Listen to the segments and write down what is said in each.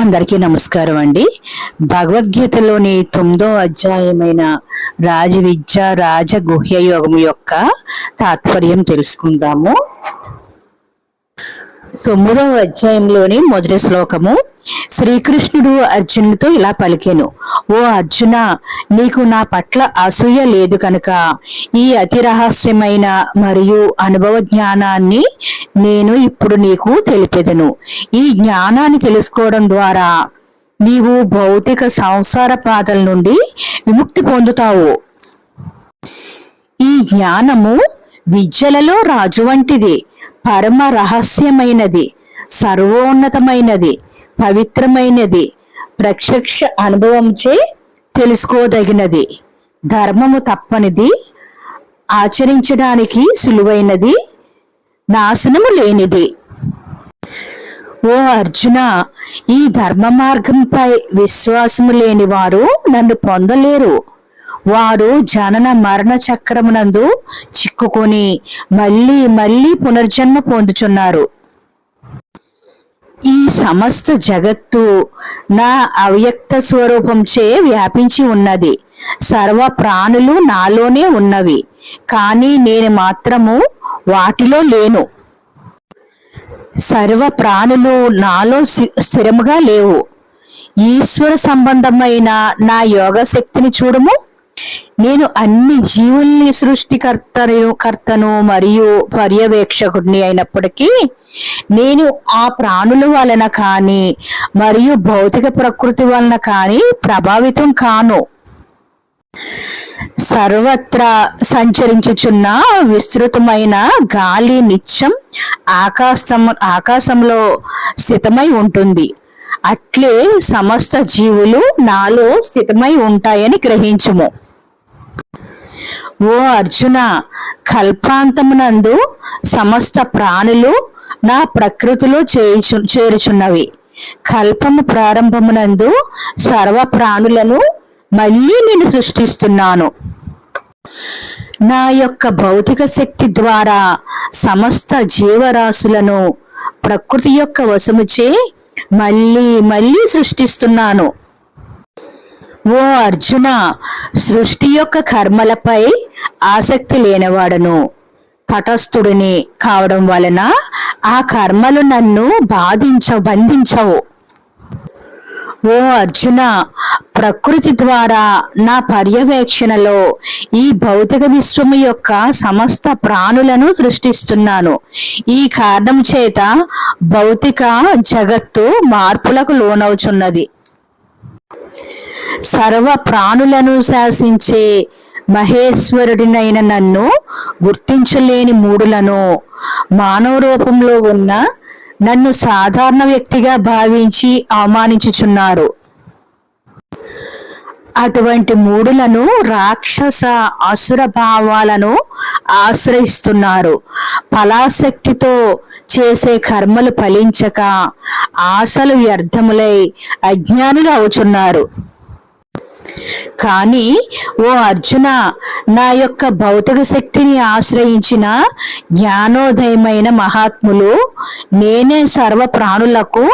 అందరికీ నమస్కారం అండి. భగవద్గీతలోని తొమ్మిదో అధ్యాయమైన రాజవిద్య రాజగుహ్య యోగం యొక్క తాత్పర్యం తెలుసుకుందాము. తొమ్మిదవ అధ్యాయంలోని మొదటి శ్లోకము. శ్రీకృష్ణుడు అర్జునుడితో ఇలా పలికెను ఓ అర్జున నీకు నా పట్ల అసూయ లేదు కనుక ఈ అతి రహస్యమైన మరియు అనుభవ జ్ఞానాన్ని నేను ఇప్పుడు నీకు తెలిపెదను. ఈ జ్ఞానాన్ని తెలుసుకోవడం ద్వారా నీవు భౌతిక సంసార బాధల నుండి విముక్తి పొందుతావు. ఈ జ్ఞానము విద్యలలో రాజు వంటిది. పరమ రహస్యమైనది సర్వోన్నతమైనది పవిత్రమైనది ప్రత్యక్ష అనుభవంచే తెలుసుకోదగినది. ధర్మము తప్పనిది ఆచరించడానికి సులువైనది నాశనము లేనిది. ఓ అర్జున ఈ ధర్మ మార్గంపై విశ్వాసము లేని వారు నన్ను పొందలేరు. వారు జనన మరణ చక్రమునందు చిక్కుకొని మళ్ళీ మళ్ళీ పునర్జన్మ పొందుచున్నారు. ఈ సమస్త జగత్తు నా అవ్యక్త స్వరూపంచే వ్యాపించి ఉన్నది. సర్వ ప్రాణులు నాలోనే ఉన్నవి. కానీ నేను మాత్రము వాటిలో లేను. సర్వ ప్రాణులు నాలో స్థిరముగా లేవు. ఈశ్వర సంబంధమైన నా యోగ శక్తిని చూడము. నేను అన్ని జీవుల్ని సృష్టికర్తను కర్తను మరియు పర్యవేక్షకుడిని అయినప్పటికీ నేను ఆ ప్రాణుల వలన కానీ మరియు భౌతిక ప్రకృతి వలన కానీ ప్రభావితం కాను. సర్వత్రా సంచరించుచున్న విస్తృతమైన గాలి నిత్యం ఆకాశం ఆకాశంలో స్థితమై ఉంటుంది. అట్లే సమస్త జీవులు నాలో స్థితమై ఉంటాయని గ్రహించుము. ఓ అర్జున కల్పాంతమునందు సమస్త ప్రాణులు నా ప్రకృతిలో చేయుచు చేరుచున్నవి. కల్పము ప్రారంభమునందు సర్వ ప్రాణులను మళ్ళీ నేను సృష్టిస్తున్నాను. నా యొక్క భౌతిక శక్తి ద్వారా సమస్త జీవరాశులను ప్రకృతి యొక్క వశముచే మళ్ళీ మళ్ళీ సృష్టిస్తున్నాను. ఓ అర్జున సృష్టి యొక్క కర్మలపై ఆసక్తి లేనివాడను. తటస్థుడిని కావడం వలన ఆ కర్మలు నన్ను బాధించవు బంధించవు. ఓ అర్జున ప్రకృతి ద్వారా నా పర్యవేక్షణలో ఈ భౌతిక విశ్వము యొక్క సమస్త ప్రాణులను సృష్టిస్తున్నాను. ఈ కారణం చేత భౌతిక జగత్తు మార్పులకు లోనవుచున్నది. సర్వ ప్రాణులను శాసించే మహేశ్వరుడినైన నన్ను గుర్తించలేని మూడులను మానవ రూపంలో ఉన్న నన్ను సాధారణ వ్యక్తిగా భావించి అవమానించుచున్నారు. అటువంటి మూడులను రాక్షస అసుర భావాలను ఆశ్రయిస్తున్నారు. ఫలాశక్తితో చేసే కర్మలు ఫలించక ఆశలు వ్యర్థములై అజ్ఞానులు అవుచున్నారు. కానీ ఓ అర్జున నా యొక్క భౌతిక శక్తిని ఆశ్రయించిన జ్ఞానోదయమైన మహాత్ములు నేనే సర్వ ప్రాణులకు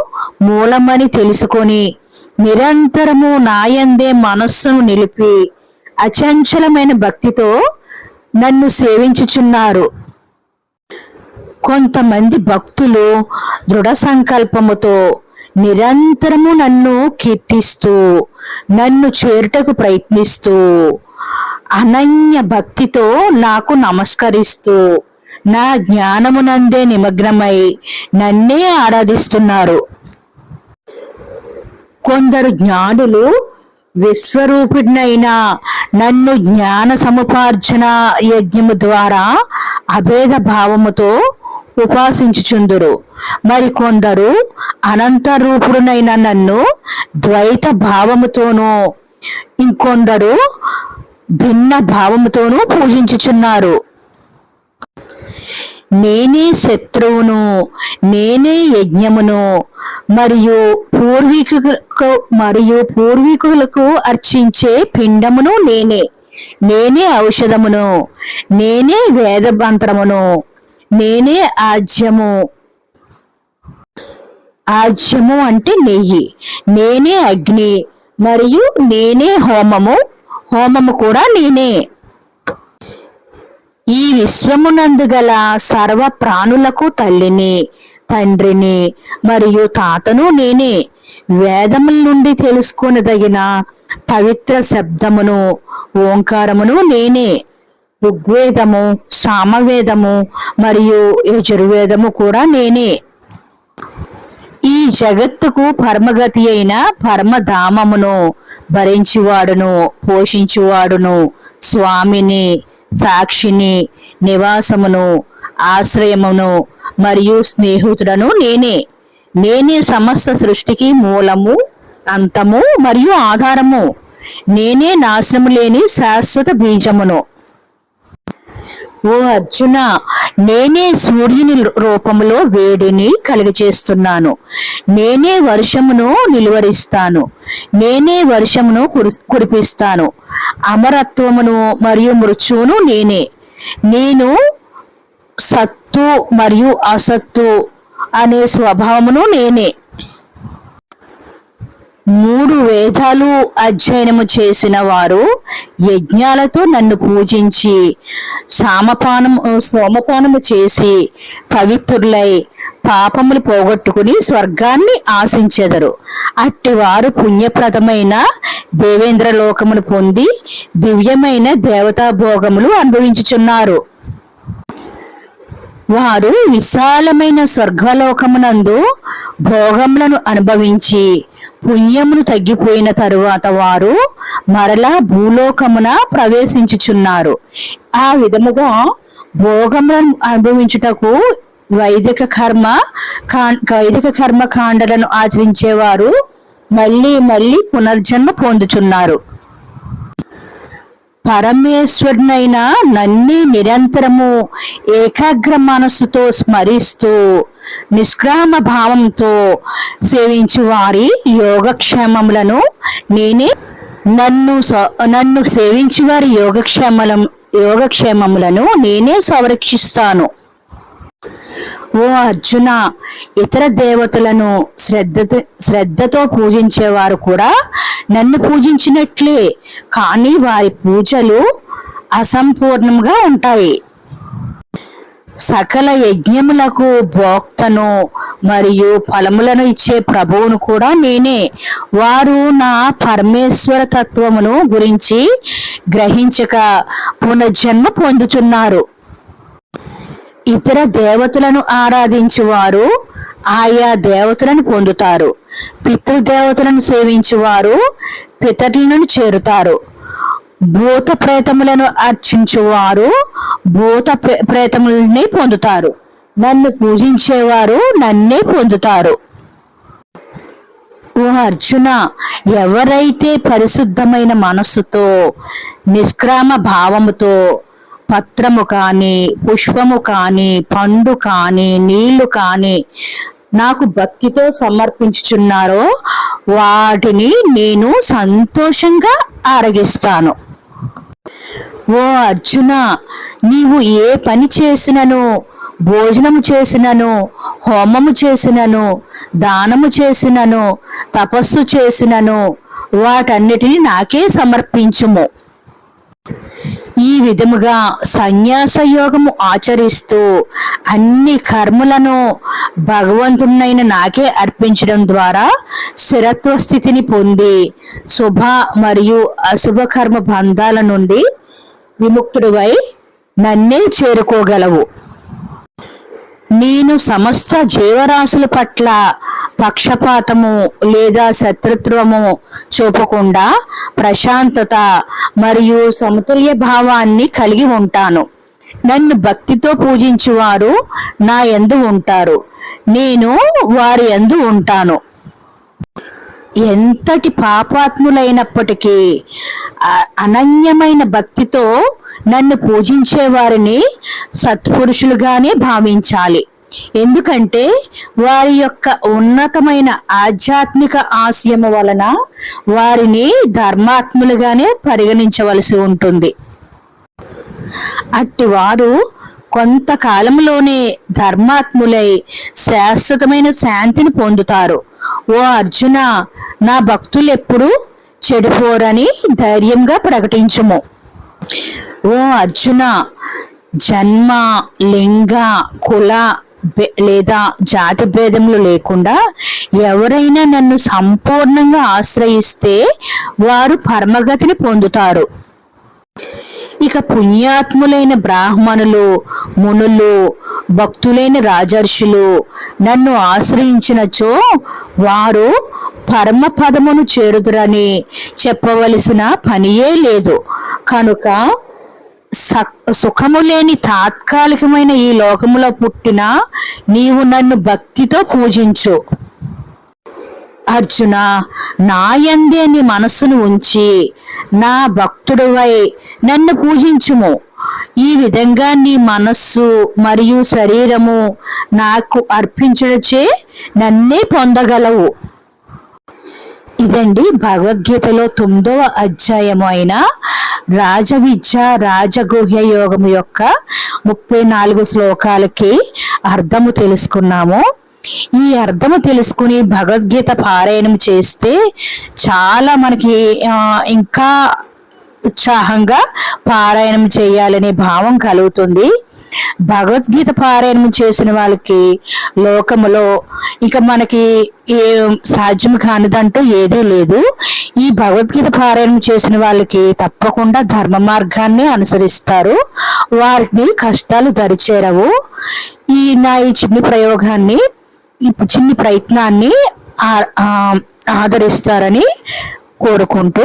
మూలమని తెలుసుకొని నిరంతరము నాయందే మనస్సును నిలిపి అచంచలమైన భక్తితో నన్ను సేవించుచున్నారు. కొంతమంది భక్తులు దృఢ సంకల్పముతో నిరంతరము నన్ను కీర్తిస్తూ నన్ను చేరుటకు ప్రయత్నిస్తూ అనన్య భక్తితో నాకు నమస్కరిస్తూ నా జ్ఞానమునందే నిమగ్నమై నన్నే ఆరాధిస్తున్నారు. కొందరు జ్ఞానులు విశ్వరూపిణైన నన్ను జ్ఞాన సముపార్జన యజ్ఞము ద్వారా అభేద భావముతో ఉపాసించుచుందురు. మరి కొందరు అనంత రూపుడునైన నన్ను ద్వైత భావముతోనూ ఇంకొందరు భిన్న భావముతోనూ పూజించుచున్నారు. నేనే శత్రువును నేనే యజ్ఞమును మరియు పూర్వీకులకు మరియు పూర్వీకులకు అర్చించే పిండమును నేనే. నేనే ఔషధమును నేనే వేదమంత్రమును నేనే ఆజ్యము ఆజ్యము అంటే నెయ్యి. నేనే అగ్ని మరియు నేనే హోమము. హోమము కూడా నేనే. ఈ విశ్వమునందు గల సర్వ ప్రాణులకు తల్లిని తండ్రిని మరియు తాతను నేనే. వేదముల నుండి తెలుసుకునదగిన పవిత్ర శబ్దమును ఓంకారమును నేనే. ఋగ్వేదము సామవేదము మరియు యజుర్వేదము కూడా నేనే. జగత్తుకు పరమగతి అయిన పరమధామమును భరించువాడును పోషించువాడును స్వామిని సాక్షిని నివాసమును ఆశ్రయమును మరియు స్నేహితుడను నేనే. నేనే సమస్త సృష్టికి మూలము అంతము మరియు ఆధారము. నేనే నాశనము లేని శాశ్వత బీజమును. ఓ అర్జున నేనే సూర్యుని రూపంలో వేడిని కలుగజేస్తున్నాను. నేనే వర్షమును నిలువరిస్తాను. నేనే వర్షమును కురిపిస్తాను. అమరత్వమును మరియు మృత్యువును నేనే. నేను సత్తు మరియు అసత్తు అనే స్వభావమును నేనే. మూడు వేదాలు అధ్యయనము చేసిన వారు యజ్ఞాలతో నన్ను పూజించి సామపానము సోమపానము చేసి పవిత్రులై పాపములు పోగొట్టుకుని స్వర్గాన్ని ఆశించెదరు. అట్టి వారు పుణ్యప్రదమైన దేవేంద్ర లోకమును పొంది దివ్యమైన దేవతా భోగములు అనుభవించుచున్నారు. వారు విశాలమైన స్వర్గలోకమునందు భోగములను అనుభవించి పుణ్యమును తగ్గిపోయిన తరువాత వారు మరలా భూలోకమున ప్రవేశించుచున్నారు. ఆ విధముగా భోగములను అనుభవించుటకు వైదిక కర్మ వైదిక కర్మ కాండలను ఆచరించేవారు మళ్ళీ మళ్ళీ పునర్జన్మ పొందుచున్నారు. పరమేశ్వరునైనా నన్ని నిరంతరము ఏకాగ్ర మనస్సుతో స్మరిస్తూ నిష్క్రామ భావంతో సేవించు వారి యోగక్షేమములను నేనే నన్ను స- నన్ను సేవించి వారి యోగక్షేమలం యోగక్షేమములను నేనే సంరక్షిస్తాను. ఓ అర్జున ఇతర దేవతలను శ్రద్ధతో శ్రద్ధతో పూజించేవారు కూడా నన్ను పూజించినట్లే. కానీ వారి పూజలు అసంపూర్ణంగా ఉంటాయి. సకల యజ్ఞములకు భోక్తను మరియు ఫలములను ఇచ్చే ప్రభువును కూడా నేనే. వారు నా పరమేశ్వర తత్వమును గురించి గ్రహించక పునర్జన్మ పొందుతున్నారు. ఇతర దేవతలను ఆరాధించువారు ఆయా దేవతలను పొందుతారు. పితృదేవతలను సేవించువారు పితరులను చేరుతారు. భూత ప్రేతములను అర్చించువారు భూత ప్రే- ప్రేతములని పొందుతారు. నన్ను పూజించేవారు నన్నే పొందుతారు. ఓ అర్జున ఎవరైతే పరిశుద్ధమైన మనస్సుతో నిష్క్రామ భావముతో పత్రము కాని పుష్పము కాని పండు కాని నీళ్ళు కాని నాకు భక్తితో సమర్పించుచున్నారో వాటిని నేను సంతోషంగా ఆరగిస్తాను. ఓ అర్జున నీవు ఏ పని చేసినను? భోజనము చేసినను? హోమము చేసినను? దానము చేసినను? తపస్సు చేసినను? వాటన్నిటిని నాకే సమర్పించుము. ఈ విధముగా సన్యాస యోగము ఆచరిస్తూ అన్ని కర్మలను భగవంతునైన నాకే అర్పించడం ద్వారా స్థిరత్వ స్థితిని పొంది శుభ మరియు అశుభ కర్మ బంధాల నుండి విముక్తుడివై నన్నే చేరుకోగలవు. నేను సమస్త జీవరాశుల పట్ల పక్షపాతము లేదా శత్రుత్వము చూపకుండా ప్రశాంతత మరియు సమతుల్య భావాన్ని కలిగి ఉంటాను. నన్ను భక్తితో పూజించువారు నా యందు ఉంటారు. నేను వారి ఎందు ఉంటాను. ఎంతటి పాపాత్ములైనప్పటికీ అనన్యమైన భక్తితో నన్ను పూజించే వారిని సత్పురుషులుగానే భావించాలి. ఎందుకంటే వారి యొక్క ఉన్నతమైన ఆధ్యాత్మిక ఆశయము వలన వారిని ధర్మాత్ములుగానే పరిగణించవలసి ఉంటుంది. అట్టి వారు కొంతకాలంలోనే ధర్మాత్ములై శాశ్వతమైన శాంతిని పొందుతారు. ఓ అర్జున నా భక్తులు ఎప్పుడు చెడిపోరని ధైర్యంగా ప్రకటించుము. ఓ అర్జున జన్మ లింగ కుల లేదా జాతి భేదములు లేకుండా ఎవరైనా నన్ను సంపూర్ణంగా ఆశ్రయిస్తే వారు పరమగతిని పొందుతారు. ఇక పుణ్యాత్ములైన బ్రాహ్మణులు మునులు భక్తులైన రాజర్షులు నన్ను ఆశ్రయించినచో వారు పరమ పదమును చేరుదురని చెప్పవలసిన పనియే లేదు. కనుక సుఖము లేని తాత్కాలికమైన ఈ లోకములో పుట్టిన నీవు నన్ను భక్తితో పూజించు. అర్జున నా యందే నీ మనస్సును ఉంచి నా భక్తుడివై నన్ను పూజించుము. ఈ విధంగా నీ మనస్సు మరియు శరీరము నాకు అర్పించడచే నన్నే పొందగలవు. ఇదండి భగవద్గీతలో తొమ్మిదవ అధ్యాయము అయిన రాజవిద్య రాజగుహ్య యోగం యొక్క ముప్పై నాలుగు శ్లోకాలకి అర్థము తెలుసుకున్నాము. ఈ అర్థము తెలుసుకుని భగవద్గీత పారాయణం చేస్తే చాలా మనకి ఇంకా ఉత్సాహంగా పారాయణం చేయాలనే భావం కలుగుతుంది. భగవద్గీత పారాయణం చేసిన వాళ్ళకి లోకములో ఇక మనకి ఏ సాధ్యం కానిదంటూ ఏదీ లేదు. ఈ భగవద్గీత పారాయణం చేసిన వాళ్ళకి తప్పకుండా ధర్మ మార్గాన్ని అనుసరిస్తారు. వారికి కష్టాలు దరిచేరవు. ఈ నా ఈ చిన్ని ప్రయోగాన్ని ఈ చిన్ని ప్రయత్నాన్ని ఆదరిస్తారని కోరుకుంటూ